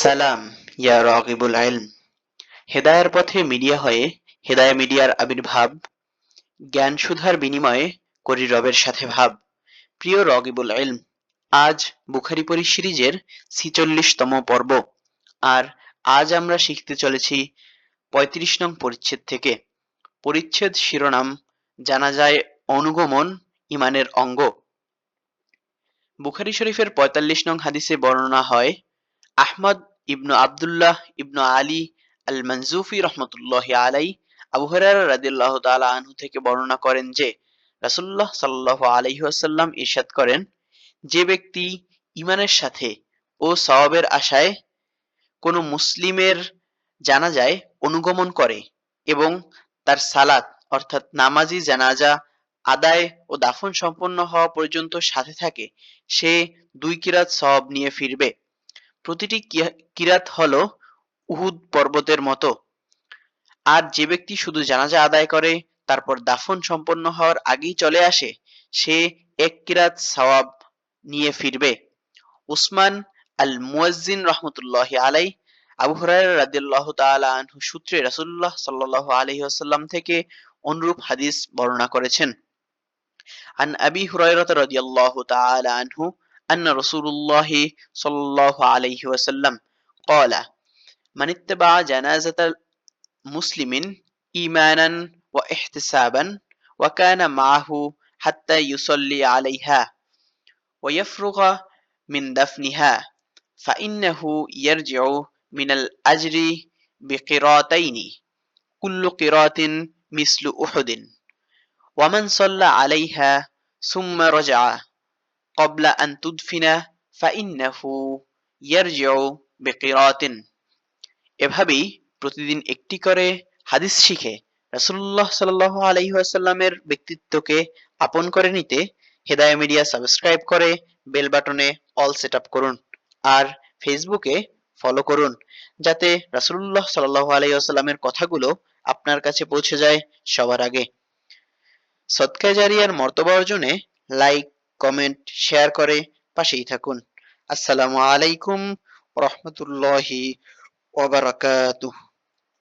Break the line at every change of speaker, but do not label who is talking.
সালাম, ইয়া রাগিবুল ইলম হেদায়ার পথে মিডিয়া হয়ে, হেদায়া মিডিয়ার আবির্ভাব জ্ঞান সুধার বিনিময়ে করি রবের সাথে ভাব। প্রিয় রগিবুল ইলম আজ বুখারি পরি সিরিজের ছিচল্লিশতম পর্ব, আর আজ আমরা শিখতে চলেছি পঁয়ত্রিশ নং পরিচ্ছেদ থেকে। পরিচ্ছেদ শিরোনাম জানা যায় অনুগমন, ইমানের অঙ্গ। বুখারি শরীফের পঁয়তাল্লিশ নং হাদিসে বর্ণনা হয়, আহমদ ইবনু আবদুল্লাহ ইবনু আলী আল মনজুফি রহমতুল্লাহ আলাই আবু হরারা রাদিল্লাহ তালা আনহু থেকে বর্ণনা করেন যে রাসুল্লাহ সাল্লাহ আলহিহাসাল্লাম ইরশাদ করেন, যে ব্যক্তি ইমানের সাথে ও সওয়াবের আশায় কোনো মুসলিমের জানা যায় অনুগমন করে এবং তার সালাত অর্থাৎ নামাজি জানাজা আদায় ও দাফন সম্পন্ন হওয়া পর্যন্ত সাথে থাকে, সে দুই কিরাত সওয়াব নিয়ে ফিরবে। প্রতিটি কিরাত হলো উহুদ পর্বতের মতো। আর যে ব্যক্তি শুধু জানাজা আদায় করে, তারপর দাফন সম্পন্ন হওয়ার আগেই চলে আসে, সে এক কিরাত সওয়াব নিয়ে ফিরবে। উসমান আল মুয়াজ্জিন রহমতুল্লাহ আলাই আবু হুরায়রা রাদিয়াল্লাহু তাআলা আনহু সূত্রে রাসূলুল্লাহ সাল্লাল্লাহু আলাইহি ওয়াসাল্লাম থেকে অনুরূপ হাদিস বর্ণনা করেছেন। আন আবি হুরায়রা রাদিয়াল্লাহু তাআলা আনহু أن رسول الله صلى الله عليه وسلم قال من اتبع جنازة مسلم إيمانا واحتسابا وكان معه حتى يصلي عليها ويفرغ من دفنها فإنه يرجع من الأجر بقراطين كل قراط مثل أحد ومن صلى عليها ثم رجع قبل أن تدفن فإنه يرجع بقراط এভাবেই প্রতিদিন একটি করে হাদিস শিখে রাসুল্লাহ সাল্লাহ আলহিহাসাল্লামের ব্যক্তিত্বকে আপন করে নিতে হেদায়া মিডিয়া সাবস্ক্রাইব করে বেল বাটনে অল সেট আপ করুন আর ফেসবুকে ফলো করুন যাতে রাসুল্লাহ সাল্লাহ আলহিহাসাল্লামের কথাগুলো আপনার কাছে পৌঁছে যায় সবার আগে সৎকা জারিয়ার মর্তবা অর্জনে লাইক কমেন্ট শেয়ার করে পাশেই থাকুন। আসসালামু আলাইকুম রহমতুল্লাহি ওবারাকাতুহ